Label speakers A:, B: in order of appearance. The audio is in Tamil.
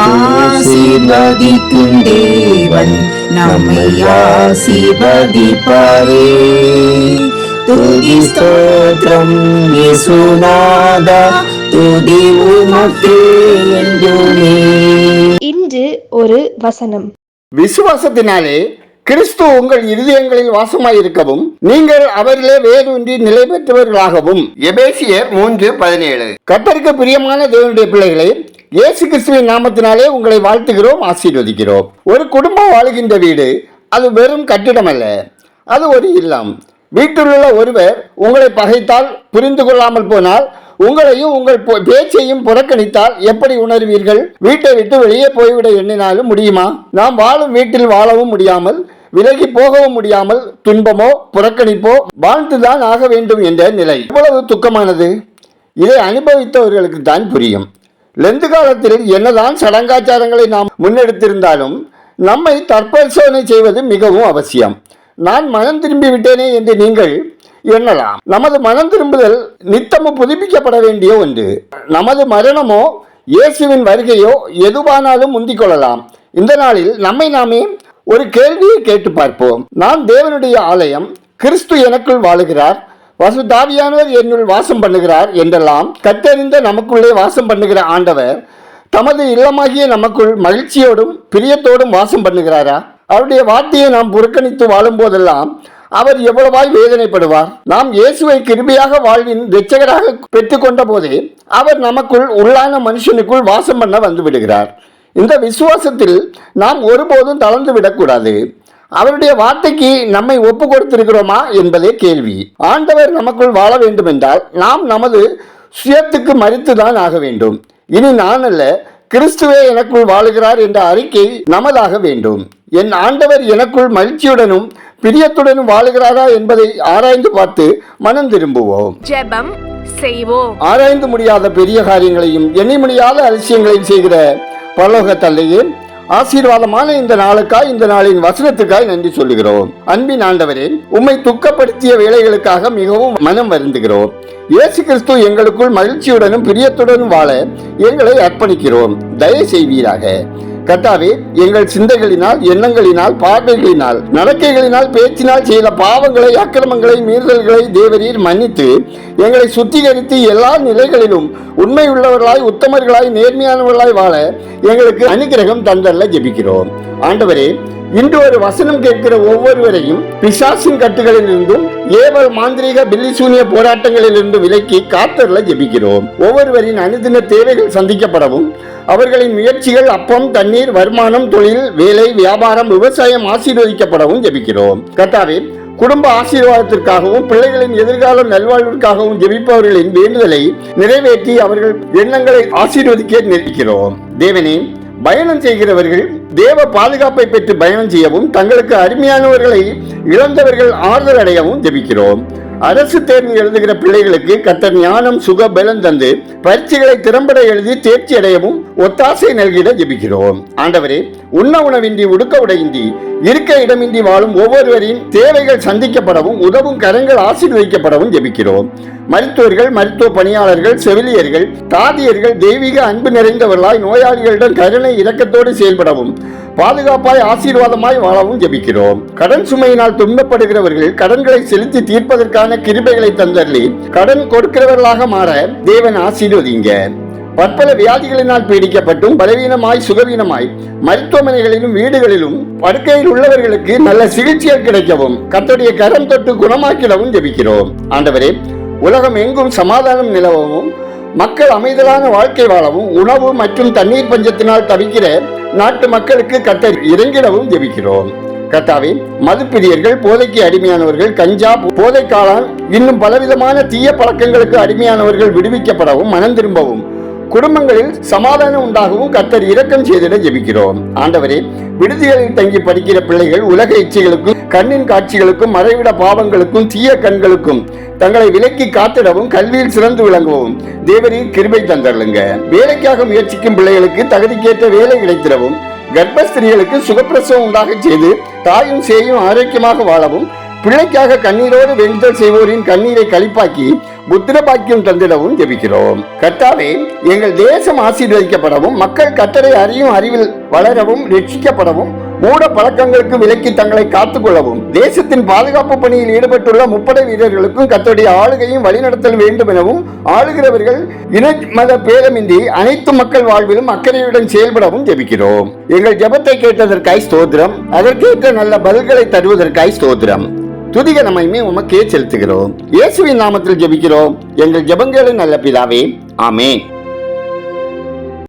A: ஆசீர்வதிக்கும் தேவன் நம்மை ஆசீர்வதிப்பாரே. துதி ஸ்தோத்திரம் இயேசுநாதா துதி உமக்கே என்றுமே.
B: இன்று ஒரு வசனம்.
C: விசுவாசத்தினாலே கிறிஸ்து உங்கள் இருதயங்களில் வாசமாயிருக்கவும் நீங்கள் அவரிலே வேரூன்றி நிலை பெற்றவர்களாகவும் எபேசியர் மூன்று பதினேழு. கத்தருக்கு பிரியமான தேவனுடைய பிள்ளைகளை இயேசு கிறிஸ்துவின் நாமத்தினாலே உங்களை வாழ்த்துகிறோம் ஆசீர்வதிக்கிறோம். ஒரு குடும்பம் வாழுகின்ற வீடு அது வெறும் கட்டிடம் அல்ல. அது ஒரு இல்லம். வீட்டிலுள்ள ஒருவர் உங்களை பகைத்தால் புரிந்து கொள்ளாமல் போனால் உங்களையும் உங்கள் பேச்சையும் புறக்கணித்தால் எப்படி உணர்வீர்கள்? வீட்டை விட்டு வெளியே போய்விட எண்ணினாலும் முடியுமா? நாம் வாழும் வீட்டில் வாழவும் முடியாமல் விலகி போகவும் முடியாமல் துன்பமோ புறக்கணிப்போ வாழ்ந்துதான் ஆக வேண்டும் என்ற நிலை. இவ்வளவு துக்கமானது? இதை அனுபவித்தவர்களுக்கு தான் புரியும். லெந்து காலத்தில் என்னதான் சடங்காச்சாரங்களை நாம் முன்னெடுத்திருந்தாலும் நம்மை தற்பரிசோதனை செய்வது மிகவும் அவசியம். நான் மனம் திரும்பி விட்டேனே என்று நீங்கள் எண்ணலாம். நமது மனம் திரும்புதல் நித்தமும் புதுப்பிக்கப்பட வேண்டிய ஒன்று. நமது மரணமோ இயேசுவின் வருகையோ எதுவானாலும் முந்திக் கொள்ளலாம். இந்த நாளில் நம்மை நாமே ஒரு கேள்வியை கேட்டு பார்ப்போம். நான் தேவனுடைய ஆலயம் கிறிஸ்து எனக்குள் வாழுகிறார். வசுதாவியானவர் என்னுள் வாசம் பண்ணுகிறார் என்றெல்லாம் கத்தறிந்த நமக்குள்ளே வாசம் பண்ணுகிற ஆண்டவர் தமது இல்லமாகிய நமக்குள் மகிழ்ச்சியோடும் பிரியத்தோடும் வாசம் பண்ணுகிறாரா? அவருடைய வார்த்தையை நாம் புறக்கணித்து வாழும் போதெல்லாம் அவர் எவ்வளவாய் வேதனைப்படுவார்? நாம் இயேசுவை கிருபியாக வாழ்வின் இரட்சகராக பெற்றுக்கொண்ட போதே அவர் நமக்குள் உள்ளான மனுஷனுக்குள் வாசம் பண்ண வந்து விடுகிறார் இந்த விசுவாசத்தில் நாம் ஒருபோதும் தளர்ந்து விடக்கூடாது அவருடைய வார்த்தைக்கு நம்மை ஒப்பு கொடுத்திருக்கிறோமா என்பதே கேள்வி. ஆண்டவர் நமக்குள் வாழ வேண்டும் என்றால் நாம் நமது சுயத்துக்கு மறித்துதான் ஆக வேண்டும். இனி நான் அல்ல கிறிஸ்துவே எனக்குள் வாழுகிறார் என்ற அறிக்கை நமதாக வேண்டும். என் ஆண்டவர் எனக்குள் மகிழ்ச்சியுடனும் பிரியத்துடனும் வாழுகிறாரா என்பதை ஆராய்ந்து பார்த்து மனம் திரும்புவோம்.
B: ஜெபம் செய்வோம்.
C: ஆராய்ந்து முடியாத பெரிய காரியங்களையும் எண்ணி முடியாத அதிசயங்களையும் செய்கிற பரலோக தந்தையே ஆசீர்வாதமான இந்த நாளுக்காய் இந்த நாளின் வசனத்துக்காய் நன்றி சொல்லுகிறோம். அன்பின் ஆண்டவரே உம்மை துக்கப்படுத்திய வேலைகளுக்காக மிகவும் மனம் வருந்துகிறோம். இயேசு கிறிஸ்து எங்களுக்குள் மகிழ்ச்சியுடனும் பிரியத்துடனும் வாழ எங்களை அர்ப்பணிக்கிறோம். தயவு செய்வீராக. கட்டாவே எங்கள் சிந்தைகளினால் எண்ணங்களினால் பார்வைகளினால் நடக்கைகளினால் பேச்சினால் செய்த பாவங்களை அக்கிரமங்களை மீறுதல்களை தேவரீர் மன்னித்து எங்களை சுத்திகரித்து எல்லா நிலைகளிலும் உண்மை உள்ளவர்களாய் உத்தமர்களாய் நேர்மையானவர்களாய் வாழ எங்களுக்கு அனுகிரகம் தந்தல்ல ஜெபிக்கிறோம். ஆண்டவரே இன்று ஒரு வசனம் கேட்கிற ஒவ்வொருவரையும் பிசாசின் கட்டுகளிலிருந்தும் ஏவல் மாந்திரீக பில்லிசூனிய போராட்டங்களிலிருந்து விலக்கி காத்தரல ஜெபிக்கிறோம். ஒவ்வொருவரின் அனுதின தேவைகள் சந்திக்கப்படவும் அவர்களின் முயற்சிகள் அப்பம் தண்ணீர் வருமானம் தொழில் வேலை வியாபாரம் விவசாயம் ஆசீர்வதிக்கப்படவும் ஜெபிக்கிறோம். கத்தாவே குடும்ப ஆசீர்வாதத்திற்காகவும் பிள்ளைகளின் எதிர்கால நல்வாழ்விற்காகவும் ஜெபிப்பவர்களின் வேண்டுதலை நிறைவேற்றி அவர்கள் எண்ணங்களை ஆசீர்வதிக்க நிற்கிறோம் தேவனே பயணம் செய்கிறவர்கள் தேவ பாதுகாப்பை பெற்று பயணம் செய்யவும் தங்களுக்கு அருமையானவர்களை இழந்தவர்கள் ஆறுதல் அடையவும் ஜெபிக்கிறோம். அரசு தேர்வு எழுதுகிற பிள்ளைகளுக்கு கத்தர் ஞானம் சுக பலம் தந்து பரீட்சைகளை திறம்பட எழுதி தேர்ச்சி அடையவும் ஒத்தாசை நல்கிட ஜெபிக்கிறோம். ஆண்டவரே உண்ண உணவின்றி உடுக்க உடையின்றி இருக்க இடமின்றி வாழும் ஒவ்வொருவரின் தேவைகள் சந்திக்கப்படவும் உதவும் கரங்கள் ஆசீர்வதிக்கப்படவும் ஜெபிக்கிறோம். மருத்துவர்கள் மருத்துவ பணியாளர்கள் செவிலியர்கள் தாதியர்கள் தெய்வீக அன்பு நிறைந்தவர்களாய் நோயாளிகளிடம் கருணை இரக்கத்தோடு செயல்படவும் பாதுகாப்பாய் ஆசீர்வாதமாய் வாழவும் ஜெபிக்கிறோம். கடன் சுமையினால் துன்பப்படுகிறவர்கள் கடன்களை செலுத்தி தீர்ப்பதற்கான கிருபைகளை தந்தள்ளி கடன் கொடுக்கிறவர்களாக மாற தேவன் ஆசீர்வதிங்க. பற்பல வியாதிகளினால் பீடிக்கப்பட்டும் பலவீனமாய் சுகவீனமாய் மருத்துவமனைகளிலும் வீடுகளிலும் படுக்கையில் உள்ளவர்களுக்கு நல்ல சிகிச்சைகள் கிடைக்கவும் கர்த்தருடைய கரம் தொட்டு குணமாக்கிடவும் ஜெபிக்கிறோம். ஆண்டவரே உலகம் எங்கும் சமாதானம் நிலவவும் மக்கள் அமைதலான வாழ்க்கை வாழவும் உணவு மற்றும் தண்ணீர் பஞ்சத்தினால் தவிக்கிற நாட்டு மக்களுக்கு கத்தர் இறங்கிடவும் ஜெபிக்கிறோம். கர்த்தாவே மதுப்பிரியர்கள் போதைக்கு அடிமையானவர்கள் கஞ்சா போதை இன்னும் பலவிதமான தீய பழக்கங்களுக்கு அடிமையானவர்கள் விடுவிக்கப்படவும் மனம் திரும்பவும். குடும்பங்களில் சமாதானம் உண்டாகவும் கத்தர் இரக்கம் செய்திட ஜெபிக்கிறோம். ஆண்டவரே விடுதிகளில் தங்கி படிக்கிற பிள்ளைகள் உலக இச்சைகளுக்கும் கண்ணின் காட்சிகளுக்கும் மறைவிட பாவங்களுக்கும் தீய கண்களுக்கும் தங்களை விலக்கி காத்திடவும் கல்வியில் சிறந்து விளங்கவும். தேவரின் கிருபை தந்தருளுங்க. வேலைக்காக முயற்சிக்கும் பிள்ளைகளுக்கு தகுதிக்கேற்ற வேலை கிடைத்திடவும் கர்ப்பஸ்திரிகளுக்கு சுகப்பிரசவம் உண்டாக செய்து தாயும் சேயும் ஆரோக்கியமாக வாழவும் பிள்ளைக்காக கண்ணீரோடு வேண்டுதல் செய்வோரின் கண்ணீரை கழிப்பாக்கி புத்திர பாக்கியம் தந்திடவும் ஜெபிக்கிறோம். கர்த்தாவே எங்கள் தேசம் ஆசீர்வதிக்கப்படவும் மக்கள் கத்தரை அறியும் அறிவில் வளரவும் ரட்சிக்கப்படவும் மூட பழக்கங்களுக்கு விலக்கி தங்களை காத்துக்கொள்ளவும் தேசத்தின் பாதுகாப்பு பணியில் ஈடுபட்டுள்ள முப்படை வீரர்களுக்கும் கத்தோடைய ஆளுகையும் வழிநடத்தல் வேண்டும் எனவும் ஆளுகிறவர்கள் இன மத பேதமின்றி அனைத்து மக்கள் வாழ்விலும் அக்கறையுடன் செயல்படவும் ஜெபிக்கிறோம். எங்கள் ஜெபத்தை கேட்டதற்காய் ஸ்தோத்திரம் அதற்கேற்ற நல்ல பதில்களை தருவதற்காய் ஸ்தோத்திரம். துதிக நம்மையுமே உமக்கே செலுத்துகிறோம். இயேசுவின் நாமத்தில் ஜெபிக்கிறோம். எங்கள் ஜெபங்களின் நல்ல பிதாவே ஆமே